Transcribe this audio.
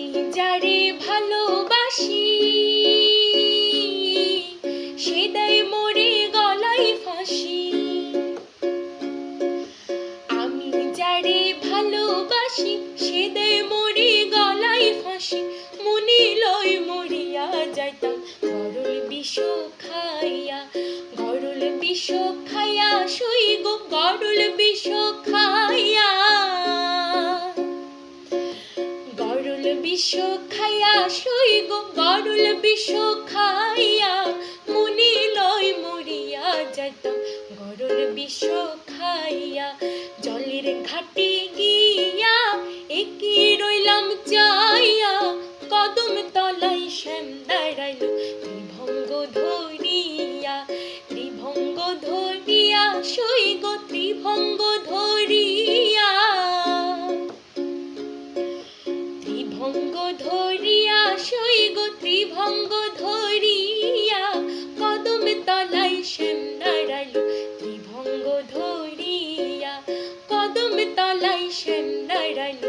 আমি যারে ভালোবাসি, সে দেয় মোরে ফাঁসি। আমি যারে ভালোবাসি মোরে ফাঁসি। মনে লয় মরিয়া যাইতাম গরল বিষ খাইয়া গরল বিষ খাইয়া শুই গো গরল বিষ গরল বিষ খাইয়া শুই গো বিষ খাইয়া মনে লয় মরিয়া বিষ খাইয়া জলের ঘাটে গিয়া রইলাম চাইয়া, কদম তলাই শ্যাম দাঁড়াইল ত্রিভঙ্গ ধরিয়া ত্রিভঙ্গ ধরিয়া শুই গো, ত্রিভঙ্গ ধরিয়া ধরিয়া শুই গো ত্রিভঙ্গ ধরিয়া, কদম তলাই শ্যাম দাঁড়াইল ত্রিভঙ্গ ধরিয়া, কদম তলাই শ্যাম দাঁড়াইল